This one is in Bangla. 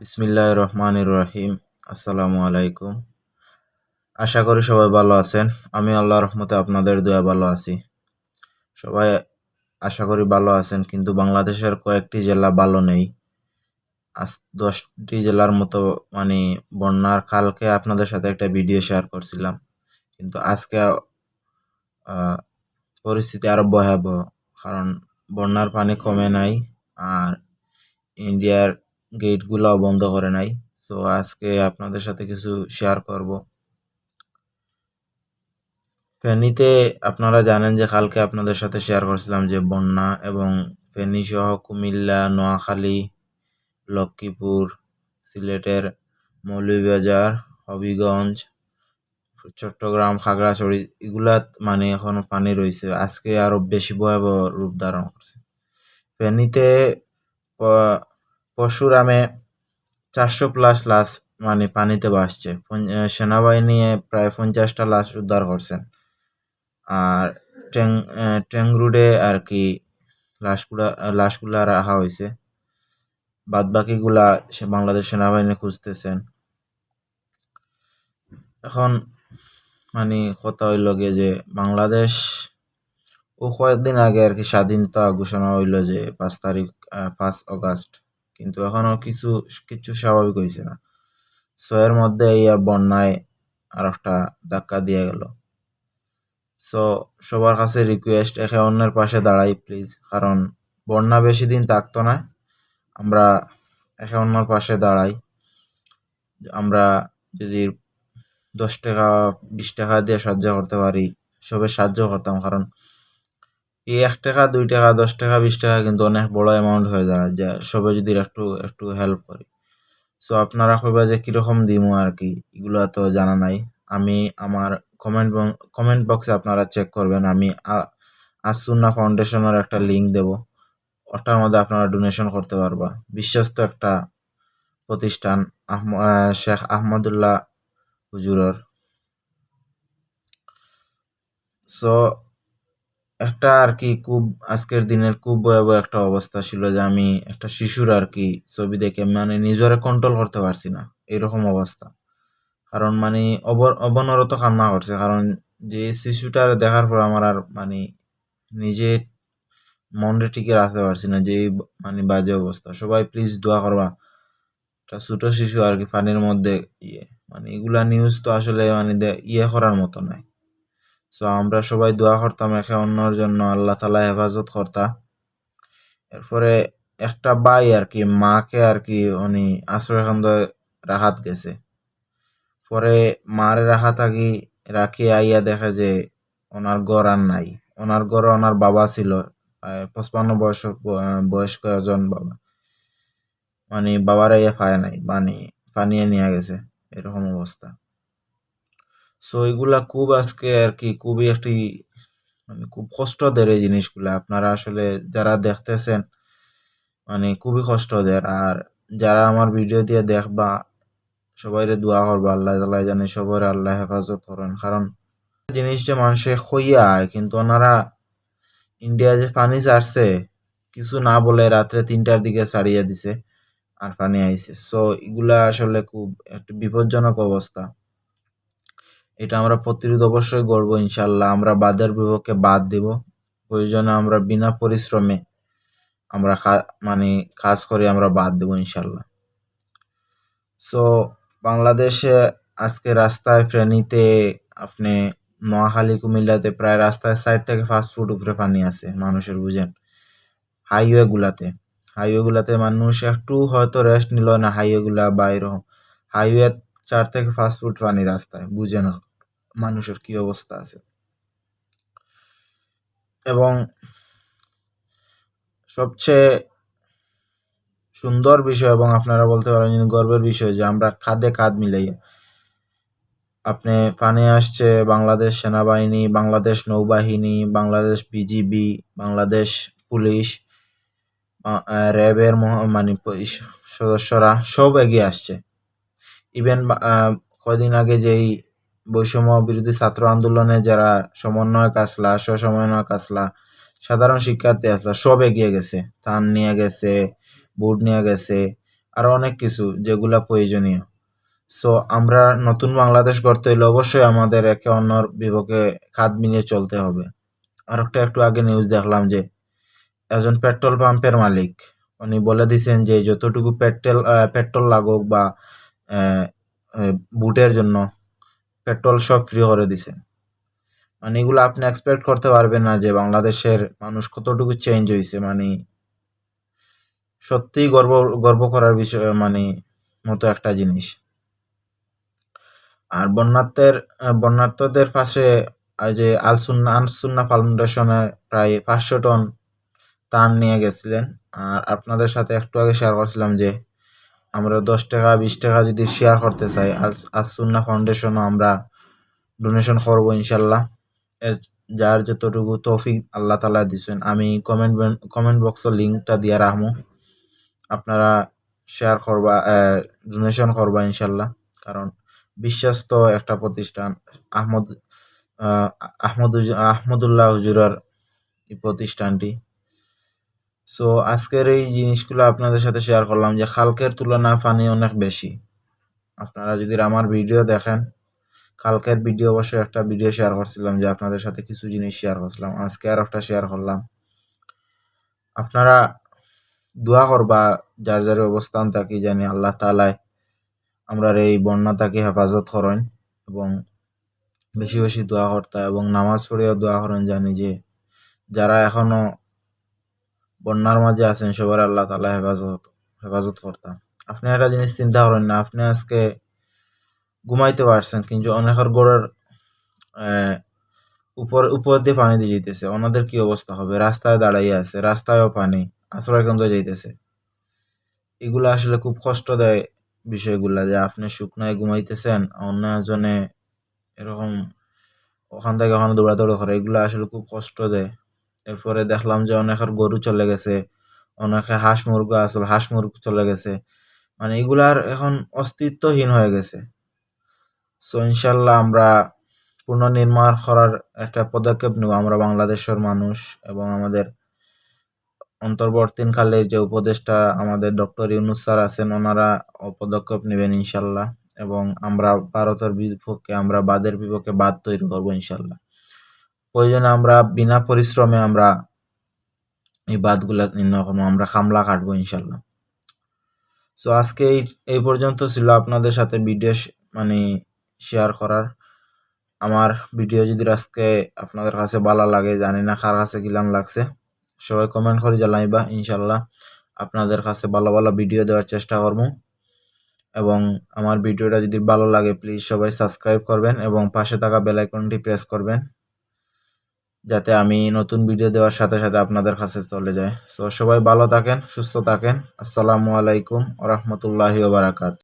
বিসমিল্লাহ রহমানির রহিম আসসালামু আলাইকুম আশা করি সবাই ভালো আছেন। আমি আল্লাহ রহমতে আপনাদের দয়া ভালো আছি। সবাই আশা করি ভালো আছেন, কিন্তু বাংলাদেশের কয়েকটি জেলা ভালো নেই। আজ দশটি জেলার মতো মানে বন্যার কালকে আপনাদের সাথে একটা ভিডিও শেয়ার করছিলাম। কিন্তু আজকে পরিস্থিতি আরও ভয়াবহ, কারণ বন্যার পানি কমে নাই। আর ইন্ডিয়ার গেটগুলোও বন্ধ করে নাই। সো আজকে আপনাদের সাথে কিছু শেয়ার করব। ফেনীতে আপনারা জানেন যে কালকে আপনাদের সাথে শেয়ার করছিলাম যে বন্যা এবং ফেনী সহ কুমিল্লা, নোয়াখালী, লক্ষ্মীপুর, সিলেটের মৌলভীবাজার, হবিগঞ্জ, চট্টগ্রাম, খাগড়াছড়ি, এগুলা মানে এখনও পানি রয়েছে আজকে আরও বেশি ভয়াবহ রূপ ধারণ করছে। ফেনীতে পরশুরামে চারশো প্লাস লাশ মানে পানিতে ভাসছে। সেনাবাহিনী প্রায় পঞ্চাশটা লাশ উদ্ধার করছেন। আর ট্যাং ট্যাংরুডে আর কি লাশগুলা লাশগুলা রাখা হয়েছে। বাদ বাকিগুলা সে বাংলাদেশ সেনাবাহিনী খুঁজতেছেন। এখন মানে কথা হইল গে যে বাংলাদেশ, ও কয়েকদিন আগে আর কি স্বাধীনতা ঘোষণা হইল যে পাঁচ তারিখ পাঁচ অগাস্ট। কিন্তু এখনও কিছু কিছু স্বাভাবিক হয়েছে না। সো এর মধ্যে এই বন্যায় আর একটা ধাক্কা দিয়ে গেল। সো সবার কাছে রিকোয়েস্ট একে অন্যের পাশে দাঁড়াই প্লিজ কারণ বন্যা বেশি দিন থাকতো না। আমরা একে অন্যের পাশে দাঁড়াই। আমরা যদি দশ টাকা, বিশ টাকা দিয়ে সাহায্য করতে পারি, সবে সাহায্য করতাম, কারণ এই এক টাকা, দুই টাকা, দশ টাকা, বিশ টাকা কিন্তু অনেক বড় অ্যামাউন্ট হয়ে দাঁড়ায়, যে সবে যদি একটু একটু হেল্প করে। সো আপনারা কইবা যে কীরকম দিমু আর কি এগুলো তো জানা নাই। আমি আমার কমেন্ট কমেন্ট বক্সে আপনারা চেক করবেন। আমি আসুন্না ফাউন্ডেশনের একটা লিঙ্ক দেব। ওটার মধ্যে আপনারা ডোনেশন করতে পারবা। বিশ্বস্ত একটা প্রতিষ্ঠান শেখ আহমদুল্লাহ হুজুরর। সো একটা আর কি খুব, আজকের দিনের খুব ভয়াবহ একটা অবস্থা ছিল যে আমি একটা শিশুর আর কি ছবি দেখে মানে নিজেরে কন্ট্রোল করতে পারছি না। এরকম অবস্থা। কারণ মানে অবনরত কান্না করছে। কারণ যে শিশুটার দেখার পর আমার আর মানে নিজে মনরে টিকে রাখতে পারছি না যে মানে বাজে অবস্থা। সবাই প্লিজ দোয়া করবা। একটা ছোট শিশু আর কি পানির মধ্যে ইয়ে মানে এগুলা নিউজ তো আসলে মানে ইয়ে করার মতো নয়। সো আমরা সবাই দোয়া করতাম একে অন্যর জন্য, আল্লাহ তালা হেফাজত করতা। এরপরে একটা বাই আর কি, মাকে আর কি উনি আশ্রয়কেন্দ্রে রাহাত গেছে। পরে মারে রাখা থাকি রাখি আইয়া দেখে যে ওনার ঘর আর নাই। ওনার ঘরে ওনার বাবা ছিল পঁচপান্ন বয়স, বয়স্ক একজন বাবা। মানে বাবার ইয়ে পায় নাই মানে পানিয়ে নিয়ে গেছে, এরকম অবস্থা। সো এগুলা খুব আজকে আর কি খুবই একটি মানে খুব কষ্ট দেয় এই জিনিসগুলা। আপনারা আসলে যারা দেখতেছেন মানে খুবই কষ্ট দেয় আর যারা আমার ভিডিও দিয়ে দেখবা, সবাইরে দোয়া করব, আল্লাহ তালা জানে সবার আল্লাহ হেফাজত করেন। কারণ, জিনিস যে মানুষে খইয়া, কিন্তু ওনারা ইন্ডিয়া যে পানি ছাড়ছে কিছু না বলে রাত্রে তিনটার দিকে ছাড়িয়ে দিছে, আর পানি আইছে। সো এগুলা আসলে খুব একটা বিপজ্জনক অবস্থা। এটা আমরা প্রতিরোধ অবশ্যই করব, ইনশাল্লাহ। আমরা বাদের বিপক্ষে বাদ দিব। প্রয়োজনে আমরা বিনা পরিশ্রমে আমরা মানে কাজ করে আমরা বাদ দেব, ইনশাল্লাহ। সো বাংলাদেশে আজকে রাস্তায় ফ্রেনিতে আপনি নোয়াখালী, কুমিল্লাতে প্রায় রাস্তায় সাইড থেকে ফাস্ট ফুড উপরে পানি আছে, মানুষের বুঝেন। হাইওয়ে গুলাতে হাইওয়ে গুলাতে মানুষ একটু হয়তো রেস্ট নিল না হাইওয়ে গুলা বা এরকম হাইওয়ে চার থেকে ফাস্ট ফুড পানি রাস্তায়, বুঝেন মানুষের কি অবস্থা আছে? এবং সবচেয়ে সুন্দর বিষয় এবং আপনারা বলতে পারেন গর্বের বিষয় যে আমরা খাদে খাদ মিলাইয়া আপনি পানি আসছে বাংলাদেশ সেনাবাহিনী, বাংলাদেশ নৌবাহিনী, বাংলাদেশ বিজিবি, বাংলাদেশ পুলিশ র্যাবের মানে সদস্যরা সব এগিয়ে আসছে। ইভেন কদিন আগে যেই বৈষম্য বিরোধী ছাত্র আন্দোলনে যারা সমন্বয়ক আসলা স্বসমন্বয়ক আসলা, সাধারণ শিক্ষার্থী আসলা, সব এগিয়ে গেছে। ধান নিয়ে গেছে, বুট নিয়ে গেছে আরও অনেক কিছু যেগুলা প্রয়োজনীয়। সো আমরা নতুন বাংলাদেশ গড়তে হইলে অবশ্যই আমাদের একে অন্যর বিপক্ষে খাত মিলিয়ে চলতে হবে। আর একটা একটু আগে নিউজ দেখলাম যে, একজন পেট্রোল পাম্পের মালিক, উনি বলে দিছেন যে, যতটুকু পেট্রোল পেট্রোল লাগুক বা বুটের জন্য পেট্রোল সব ফ্রি করে দিছেন মানে এগুলো আপনি এক্সপেক্ট করতে পারবেন না যে বাংলাদেশের মানুষ কতটুকু চেঞ্জ হয়েছে মানে সত্যিই গর্ব গর্ব করার বিষয় মানে মতো একটা জিনিস। আর বন্যার্থের বন্যার্থদের পাশে যে আলসুন্না আনসুন্না ফাউন্ডেশনের প্রায় পাঁচশো টন তার নিয়ে গেছিলেন। আর আপনাদের সাথে একটু আগে শেয়ার করছিলাম যে আমরা দশ টাকা, বিশ টাকা যদি শেয়ার করতে চাই আসুন্না ফাউন্ডেশনও আমরা ডোনেশন করব ইনশাল্লাহ। যার যতটুকু তৌফিক আল্লাহ তালা দিচ্ছেন আমি কমেন্ট কমেন্ট বক্সের লিঙ্কটা দিয়ে রাখব। আপনারা শেয়ার করবা ডোনেশন করবা ইনশাল্লাহ, কারণ বিশ্বস্ত একটা প্রতিষ্ঠান, আহমদ আহমদ, আহমদুল্লাহ হুজুরার এই প্রতিষ্ঠানটি। সো আজকের এই জিনিসগুলো আপনাদের সাথে শেয়ার করলাম যে খালকের তুলনা পানি অনেক বেশি। আপনারা যদি আমার ভিডিও দেখেন কালকের ভিডিও অবশ্যই একটা ভিডিও শেয়ার করছিলাম যে আপনাদের সাথে কিছু জিনিস শেয়ার করছিলাম। আজকে আর একটা শেয়ার করলাম। আপনারা দোয়া করবা যার যার অবস্থান থাকি জানি আল্লাহ তালায় আমরা এই বন্যা তাকে হেফাজত করেন এবং বেশি বেশি দোয়া করতা এবং নামাজ পড়েও দোয়া করেন জানি যে যারা এখনও বন্যার মাঝে আছেন, সবার আল্লাহ তালা হেফাজত হেফাজত করতাম আপনি একটা জিনিস চিন্তা করেন না, আপনি আজকে ঘুমাইতে পারছেন, কিন্তু অনেকের গড়ের উপর উপর দিয়ে পানি দিয়ে যেতেছে ওনাদের কি অবস্থা হবে? রাস্তায় দাঁড়াইয়ে আছে, রাস্তায়ও পানি আশ্রয় কেন্দ্র যাইতেছে। এগুলো আসলে খুব কষ্ট দেয় বিষয়গুলা যে আপনি শুকনায় ঘুমাইতেছেন অন্য জনে এরকম ওখান থেকে ওখানে দৌড়াদৌড়ি করে, এগুলো আসলে খুব কষ্ট দেয় এরপরে দেখলাম যে অনেকের গরু চলে গেছে, অনেকে হাঁস মুরগা আসলে হাঁস মুরগ চলে গেছে। মানে এগুলার এখন অস্তিত্বহীন হয়ে গেছে। সো ইনশাল্লাহ আমরা পুনর্নির্মাণ করার একটা পদক্ষেপ নেব। আমরা বাংলাদেশের মানুষ এবং আমাদের অন্তর্বর্তীকালে যে উপদেষ্টা আমাদের ডক্টর ইউনুস স্যার আছেন, ওনারা পদক্ষেপ নেবেন ইনশাল্লাহ এবং আমরা ভারতের বিপক্ষে, আমরা বাদের বিপক্ষে বাদ তৈরি করব ইনশাল্লাহ। প্রয়োজনে আমরা বিনা পরিশ্রমে আমরা এই বাদগুলা নির্ণয় করব, আমরা খামলা কাটবো ইনশাল্লাহ। সো আজকে এই এই পর্যন্ত ছিল আপনাদের সাথে ভিডিও মানে শেয়ার করার। আমার ভিডিও যদি আজকে আপনাদের কাছে ভালো লাগে, জানি না কার কাছে গিলাম লাগছে, সবাই কমেন্ট করে জানাইবা, ইনশাল্লাহ আপনাদের কাছে ভালো ভালো ভিডিও দেওয়ার চেষ্টা করব। এবং আমার ভিডিওটা যদি ভালো লাগে প্লিজ সবাই সাবস্ক্রাইব করবেন এবং পাশে থাকা বেলাইকনটি প্রেস করবেন। যাতে আমি নতুন ভিডিও দেওয়ার সাথে সাথে আপনাদের কাছে চলে যায়। তো সবাই ভালো থাকেন, সুস্থ থাকেন। আসসালামু আলাইকুম ওরহমতুল্লাহি ওবরাকাত